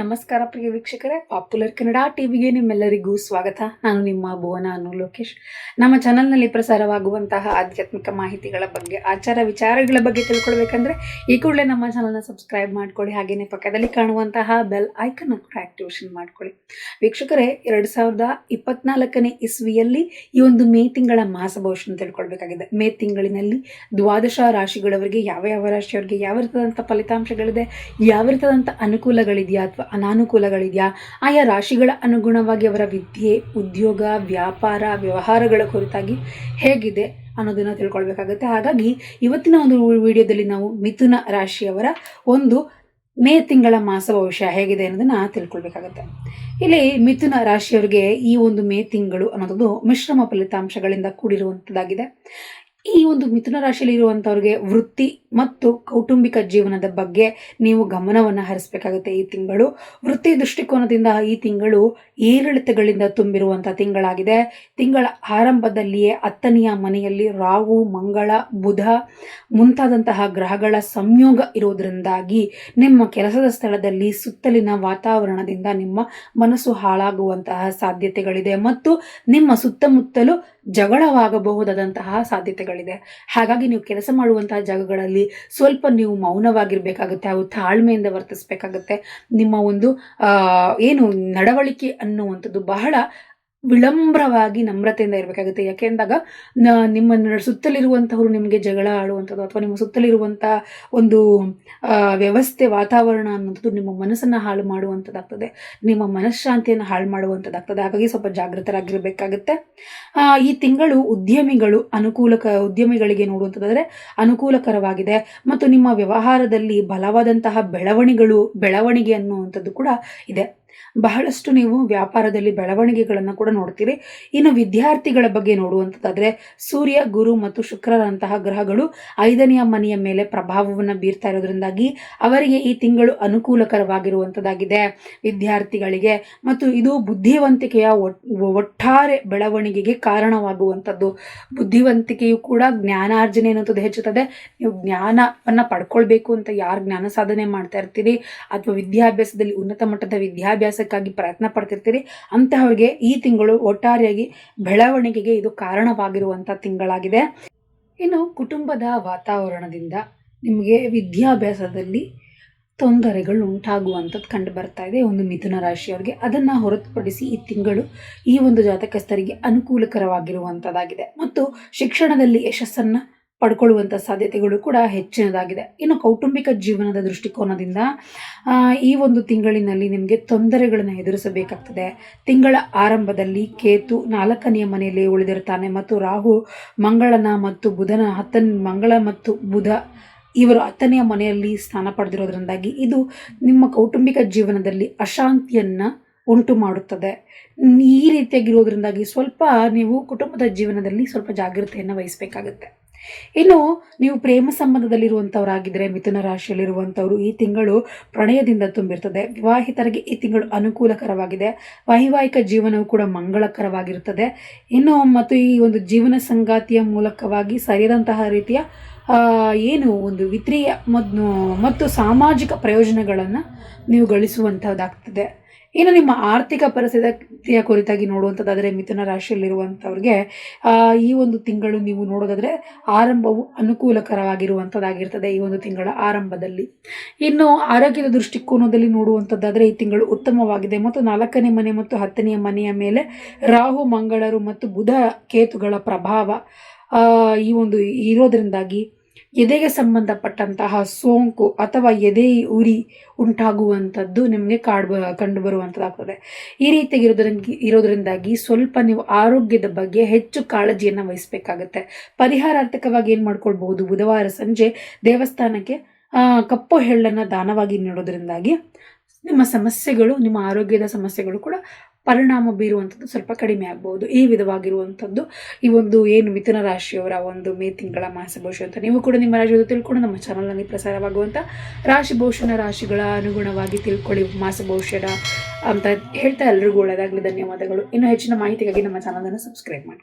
ನಮಸ್ಕಾರ ಪ್ರಿಯ ವೀಕ್ಷಕರೇ. ಪಾಪ್ಯುಲರ್ ಕನ್ನಡ ಟಿವಿಗೆ ನಿಮ್ಮೆಲ್ಲರಿಗೂ ಸ್ವಾಗತ. ನಾನು ನಿಮ್ಮ ಭುವನ ಅನು ಲೋಕೇಶ್. ನಮ್ಮ ಚಾನಲ್ನಲ್ಲಿ ಪ್ರಸಾರವಾಗುವಂತಹ ಆಧ್ಯಾತ್ಮಿಕ ಮಾಹಿತಿಗಳ ಬಗ್ಗೆ, ಆಚಾರ ವಿಚಾರಗಳ ಬಗ್ಗೆ ತಿಳ್ಕೊಳ್ಬೇಕಂದ್ರೆ ಈ ಕೂಡಲೇ ನಮ್ಮ ಚಾನಲ್ನ ಸಬ್ಸ್ಕ್ರೈಬ್ ಮಾಡ್ಕೊಳ್ಳಿ. ಹಾಗೆಯೇ ಪಕ್ಕದಲ್ಲಿ ಕಾಣುವಂತಹ ಬೆಲ್ ಐಕನ್ ಕೂಡ ಆಕ್ಟಿವೇಶನ್ ಮಾಡ್ಕೊಳ್ಳಿ. ವೀಕ್ಷಕರೇ, ಎರಡು ಸಾವಿರದ ಇಪ್ಪತ್ನಾಲ್ಕನೇ ಇಸ್ವಿಯಲ್ಲಿ ಈ ಒಂದು ಮೇ ತಿಂಗಳ ಮಾಸ ಭವಿಷ್ಯ ತಿಳ್ಕೊಳ್ಬೇಕಾಗಿದೆ. ಮೇ ತಿಂಗಳಿನಲ್ಲಿ ದ್ವಾದಶ ರಾಶಿಗಳವರಿಗೆ, ಯಾವ ಯಾವ ರಾಶಿಯವರಿಗೆ ಯಾವ ರೀತಿಯಾದಂಥ ಫಲಿತಾಂಶಗಳಿದೆ, ಯಾವ ರೀತಿಯಾದಂಥ ಅನುಕೂಲಗಳಿದೆಯಾ ಅಥವಾ ಅನಾನುಕೂಲಗಳಿದೆಯಾ? ಆಯಾ ರಾಶಿಗಳ ಅನುಗುಣವಾಗಿ ಅವರ ವಿದ್ಯೆ, ಉದ್ಯೋಗ, ವ್ಯಾಪಾರ, ವ್ಯವಹಾರಗಳ ಕುರಿತಾಗಿ ಹೇಗಿದೆ ಅನ್ನೋದನ್ನು ತಿಳ್ಕೊಳ್ಬೇಕಾಗುತ್ತೆ. ಹಾಗಾಗಿ ಇವತ್ತಿನ ಒಂದು ವಿಡಿಯೋದಲ್ಲಿ ನಾವು ಮಿಥುನ ರಾಶಿಯವರ ಒಂದು ಮೇ ತಿಂಗಳ ಮಾಸ ಭವಿಷ್ಯ ಹೇಗಿದೆ ಅನ್ನೋದನ್ನು ತಿಳ್ಕೊಳ್ಬೇಕಾಗತ್ತೆ. ಇಲ್ಲಿ ಮಿಥುನ ರಾಶಿಯವರಿಗೆ ಈ ಒಂದು ಮೇ ತಿಂಗಳು ಅನ್ನೋದು ಮಿಶ್ರಮ ಫಲಿತಾಂಶಗಳಿಂದ ಕೂಡಿರುವಂಥದ್ದಾಗಿದೆ ಈ ಒಂದು ಮಿಥುನ ರಾಶಿಯಲ್ಲಿ ಇರುವಂಥವ್ರಿಗೆ ವೃತ್ತಿ ಮತ್ತು ಕೌಟುಂಬಿಕ ಜೀವನದ ಬಗ್ಗೆ ನೀವು ಗಮನವನ್ನು ಹರಿಸಬೇಕಾಗುತ್ತೆ ಈ ತಿಂಗಳು. ವೃತ್ತಿ ದೃಷ್ಟಿಕೋನದಿಂದ ಈ ತಿಂಗಳು ಏರಿಳಿತಗಳಿಂದ ತುಂಬಿರುವಂಥ ತಿಂಗಳಾಗಿದೆ. ತಿಂಗಳ ಆರಂಭದಲ್ಲಿಯೇ ಅತ್ತನೆಯ ಮನೆಯಲ್ಲಿ ರಾಹು, ಮಂಗಳ, ಬುಧ ಮುಂತಾದಂತಹ ಗ್ರಹಗಳ ಸಂಯೋಗ ಇರುವುದರಿಂದಾಗಿ ನಿಮ್ಮ ಕೆಲಸದ ಸ್ಥಳದಲ್ಲಿ ಸುತ್ತಲಿನ ವಾತಾವರಣದಿಂದ ನಿಮ್ಮ ಮನಸ್ಸು ಹಾಳಾಗುವಂತಹ ಸಾಧ್ಯತೆಗಳಿದೆ. ಮತ್ತು ನಿಮ್ಮ ಸುತ್ತಮುತ್ತಲು ಜಗಳವಾಗಬಹುದಾದಂತಹ ಸಾಧ್ಯತೆಗಳಿದೆ. ಹಾಗಾಗಿ ನೀವು ಕೆಲಸ ಮಾಡುವಂತಹ ಜಾಗಗಳಲ್ಲಿ ಸ್ವಲ್ಪ ನೀವು ಮೌನವಾಗಿರಬೇಕಾಗುತ್ತೆ ಹಾಗೂ ತಾಳ್ಮೆಯಿಂದ ವರ್ತಿಸಬೇಕಾಗುತ್ತೆ. ನಿಮ್ಮ ಒಂದು ಏನು ನಡವಳಿಕೆ ಅನ್ನುವಂಥದ್ದು ಬಹಳ ವಿಳಂಬ್ರವಾಗಿ ನಮ್ರತೆಯಿಂದ ಇರಬೇಕಾಗುತ್ತೆ. ಯಾಕೆ ಅಂದಾಗ ನಿಮ್ಮ ಸುತ್ತಲಿರುವಂಥವ್ರು ನಿಮಗೆ ಜಗಳ ಆಡುವಂಥದ್ದು ಅಥವಾ ನಿಮ್ಮ ಸುತ್ತಲಿರುವಂಥ ಒಂದು ವ್ಯವಸ್ಥೆ, ವಾತಾವರಣ ಅನ್ನೋಂಥದ್ದು ನಿಮ್ಮ ಮನಸ್ಸನ್ನು ಹಾಳು ಮಾಡುವಂಥದ್ದಾಗ್ತದೆ ನಿಮ್ಮ ಮನಃಶಾಂತಿಯನ್ನು ಹಾಳು ಮಾಡುವಂಥದ್ದಾಗ್ತದೆ ಹಾಗಾಗಿ ಸ್ವಲ್ಪ ಜಾಗೃತರಾಗಿರಬೇಕಾಗುತ್ತೆ ಈ ತಿಂಗಳು ಉದ್ಯಮಿಗಳು ಅನುಕೂಲಕ, ಉದ್ಯಮಿಗಳಿಗೆ ನೋಡುವಂಥದ್ದಾದರೆ ಅನುಕೂಲಕರವಾಗಿದೆ. ಮತ್ತು ನಿಮ್ಮ ವ್ಯವಹಾರದಲ್ಲಿ ಬಲವಾದಂತಹ ಬೆಳವಣಿಗಳು, ಬೆಳವಣಿಗೆ ಅನ್ನುವಂಥದ್ದು ಕೂಡ ಇದೆ. ಬಹಳಷ್ಟು ನೀವು ವ್ಯಾಪಾರದಲ್ಲಿ ಬೆಳವಣಿಗೆಗಳನ್ನು ಕೂಡ ನೋಡ್ತೀರಿ. ಇನ್ನು ವಿದ್ಯಾರ್ಥಿಗಳ ಬಗ್ಗೆ ನೋಡುವಂಥದ್ದಾದರೆ ಸೂರ್ಯ, ಗುರು ಮತ್ತು ಶುಕ್ರರಂತಹ ಗ್ರಹಗಳು ಐದನೆಯ ಮನೆಯ ಮೇಲೆ ಪ್ರಭಾವವನ್ನು ಬೀರ್ತಾ ಇರೋದ್ರಿಂದಾಗಿ ಅವರಿಗೆ ಈ ತಿಂಗಳು ಅನುಕೂಲಕರವಾಗಿರುವಂಥದ್ದಾಗಿದೆ ವಿದ್ಯಾರ್ಥಿಗಳಿಗೆ ಮತ್ತು ಇದು ಬುದ್ಧಿವಂತಿಕೆಯ ಒಟ್ಟಾರೆ ಬೆಳವಣಿಗೆಗೆ ಕಾರಣವಾಗುವಂಥದ್ದು ಬುದ್ಧಿವಂತಿಕೆಯು ಕೂಡ ಜ್ಞಾನಾರ್ಜನೆ ಅನ್ನೋದು ಹೆಚ್ಚುತ್ತದೆ. ನೀವು ಜ್ಞಾನವನ್ನು ಪಡ್ಕೊಳ್ಬೇಕು ಅಂತ ಯಾರು ಜ್ಞಾನ ಸಾಧನೆ ಮಾಡ್ತಾ ಇರ್ತೀರಿ? ಅಥವಾ ವಿದ್ಯಾಭ್ಯಾಸದಲ್ಲಿ ಉನ್ನತ ಮಟ್ಟದ ವಿದ್ಯಾಭ್ಯಾಸ ವಿದ್ಯಾಭ್ಯಾಸಕ್ಕಾಗಿ ಪ್ರಯತ್ನ ಪಡ್ತಿರ್ತೀರಿ. ಅಂತಹವರಿಗೆ ಈ ತಿಂಗಳು ಒಟ್ಟಾರೆಯಾಗಿ ಬೆಳವಣಿಗೆಗೆ ಇದು ಕಾರಣವಾಗಿರುವಂಥ ತಿಂಗಳಾಗಿದೆ. ಇನ್ನು ಕುಟುಂಬದ ವಾತಾವರಣದಿಂದ ನಿಮಗೆ ವಿದ್ಯಾಭ್ಯಾಸದಲ್ಲಿ ತೊಂದರೆಗಳು ಉಂಟಾಗುವಂಥದ್ದು ಕಂಡು ಬರ್ತಾ ಇದೆ. ಒಂದು ಮಿಥುನ ರಾಶಿಯವರಿಗೆ ಅದನ್ನು ಹೊರತುಪಡಿಸಿ ಈ ತಿಂಗಳು ಈ ಒಂದು ಜಾತಕಸ್ಥರಿಗೆ ಅನುಕೂಲಕರವಾಗಿರುವಂಥದ್ದಾಗಿದೆ. ಮತ್ತು ಶಿಕ್ಷಣದಲ್ಲಿ ಯಶಸ್ಸನ್ನು ಪಡ್ಕೊಳ್ಳುವಂಥ ಸಾಧ್ಯತೆಗಳು ಕೂಡ ಹೆಚ್ಚಿನದಾಗಿದೆ. ಇನ್ನು ಕೌಟುಂಬಿಕ ಜೀವನದ ದೃಷ್ಟಿಕೋನದಿಂದ ಈ ಒಂದು ತಿಂಗಳಿನಲ್ಲಿ ನಿಮಗೆ ತೊಂದರೆಗಳನ್ನು ಎದುರಿಸಬೇಕಾಗ್ತದೆ. ತಿಂಗಳ ಆರಂಭದಲ್ಲಿ ಕೇತು ನಾಲ್ಕನೆಯ ಮನೆಯಲ್ಲಿ ಉಳಿದಿರ್ತಾನೆ ಮತ್ತು ರಾಹು ಮಂಗಳನ ಮತ್ತು ಬುಧನ ಹತ್ತನ, ಮಂಗಳ ಮತ್ತು ಬುಧ ಇವರು ಹತ್ತನೆಯ ಮನೆಯಲ್ಲಿ ಸ್ಥಾನ ಪಡೆದಿರೋದ್ರಿಂದಾಗಿ ಇದು ನಿಮ್ಮ ಕೌಟುಂಬಿಕ ಜೀವನದಲ್ಲಿ ಅಶಾಂತಿಯನ್ನು ಉಂಟು ಮಾಡುತ್ತದೆ. ಈ ರೀತಿಯಾಗಿರೋದ್ರಿಂದಾಗಿ ಸ್ವಲ್ಪ ನೀವು ಕುಟುಂಬದ ಜೀವನದಲ್ಲಿ ಸ್ವಲ್ಪ ಜಾಗೃತೆಯನ್ನು ವಹಿಸಬೇಕಾಗುತ್ತೆ. ಇನ್ನು ನೀವು ಪ್ರೇಮ ಸಂಬಂಧದಲ್ಲಿರುವಂಥವರಾಗಿದ್ದರೆ ಮಿಥುನ ರಾಶಿಯಲ್ಲಿರುವಂಥವರು ಈ ತಿಂಗಳು ಪ್ರಣಯದಿಂದ ತುಂಬಿರ್ತದೆ. ವಿವಾಹಿತರಿಗೆ ಈ ತಿಂಗಳು ಅನುಕೂಲಕರವಾಗಿದೆ. ವೈವಾಹಿಕ ಜೀವನವು ಕೂಡ ಮಂಗಳಕರವಾಗಿರುತ್ತದೆ ಇನ್ನು ಮತ್ತು ಈ ಒಂದು ಜೀವನ ಸಂಗಾತಿಯ ಮೂಲಕವಾಗಿ ಸರಿಯಾದಂತಹ ರೀತಿಯ ಏನು ಒಂದು ವಿತ್ರೀಯ ಮತ್ತು ಸಾಮಾಜಿಕ ಪ್ರಯೋಜನಗಳನ್ನು ನೀವು ಗಳಿಸುವಂಥದ್ದಾಗ್ತದೆ ಇನ್ನು ನಿಮ್ಮ ಆರ್ಥಿಕ ಪರಿಸ್ಥಿತಿಯ ಕುರಿತಾಗಿ ನೋಡುವಂಥದ್ದಾದರೆ ಮಿಥುನ ರಾಶಿಯಲ್ಲಿರುವಂಥವ್ರಿಗೆ ಈ ಒಂದು ತಿಂಗಳು ನೀವು ನೋಡೋದಾದರೆ ಆರಂಭವು ಅನುಕೂಲಕರವಾಗಿರುವಂಥದ್ದಾಗಿರ್ತದೆ ಈ ಒಂದು ತಿಂಗಳ ಆರಂಭದಲ್ಲಿ. ಇನ್ನು ಆರೋಗ್ಯದ ದೃಷ್ಟಿಕೋನದಲ್ಲಿ ನೋಡುವಂಥದ್ದಾದರೆ ಈ ತಿಂಗಳು ಉತ್ತಮವಾಗಿದೆ. ಮತ್ತು ನಾಲ್ಕನೇ ಮನೆ ಮತ್ತು ಹತ್ತನೆಯ ಮನೆಯ ಮೇಲೆ ರಾಹು, ಮಂಗಳರು ಮತ್ತು ಬುಧ ಕೇತುಗಳ ಪ್ರಭಾವ ಈ ಒಂದು ಇರೋದರಿಂದಾಗಿ ಎದೆಗೆ ಸಂಬಂಧಪಟ್ಟಂತಹ ಸೋಂಕು ಅಥವಾ ಎದೆ ಉರಿ ಉಂಟಾಗುವಂಥದ್ದು ನಿಮಗೆ ಕಾಡು ಕಂಡು ಬರುವಂಥದ್ದಾಗ್ತದೆ ಈ ರೀತಿಯಾಗಿರೋದ್ರಿಂದ ಇರೋದ್ರಿಂದಾಗಿ ಸ್ವಲ್ಪ ನೀವು ಆರೋಗ್ಯದ ಬಗ್ಗೆ ಹೆಚ್ಚು ಕಾಳಜಿಯನ್ನು ವಹಿಸಬೇಕಾಗತ್ತೆ. ಪರಿಹಾರಾರ್ಥಕವಾಗಿ ಏನು ಮಾಡ್ಕೊಳ್ಬೋದು ಬುಧವಾರ ಸಂಜೆ ದೇವಸ್ಥಾನಕ್ಕೆ ಕಪ್ಪು ಹೆಳ್ಳನ್ನು ದಾನವಾಗಿ ನೀಡೋದ್ರಿಂದಾಗಿ ನಿಮ್ಮ ಸಮಸ್ಯೆಗಳು, ನಿಮ್ಮ ಆರೋಗ್ಯದ ಸಮಸ್ಯೆಗಳು ಕೂಡ ಪರಿಣಾಮ ಬೀರುವಂಥದ್ದು ಸ್ವಲ್ಪ ಕಡಿಮೆ ಆಗ್ಬೋದು ಈ ವಿಧವಾಗಿರುವಂಥದ್ದು ಈ ಒಂದು ಏನು ಮಿಥುನ ರಾಶಿಯವರ ಒಂದು ಮೇ ತಿಂಗಳ ಮಾಸ ಭವಿಷ್ಯ ಅಂತ ನೀವು ಕೂಡ ನಿಮ್ಮ ರಾಶಿ ತಿಳ್ಕೊಂಡು ನಮ್ಮ ಚಾನಲ್ನಲ್ಲಿ ಪ್ರಸಾರವಾಗುವಂಥ ರಾಶಿ ಭವಿಷ್ಯನ ರಾಶಿಗಳ ಅನುಗುಣವಾಗಿ ತಿಳ್ಕೊಳ್ಳಿ. ಮಾಸ ಭವಿಷ್ಯದ ಅಂತ ಹೇಳ್ತಾ ಎಲ್ರಿಗೂ ಒಳ್ಳೆಯದಾಗಲಿ. ಧನ್ಯವಾದಗಳು. ಇನ್ನು ಹೆಚ್ಚಿನ ಮಾಹಿತಿಗಾಗಿ ನಮ್ಮ ಚಾನಲನ್ನು ಸಬ್ಸ್ಕ್ರೈಬ್ ಮಾಡಿ.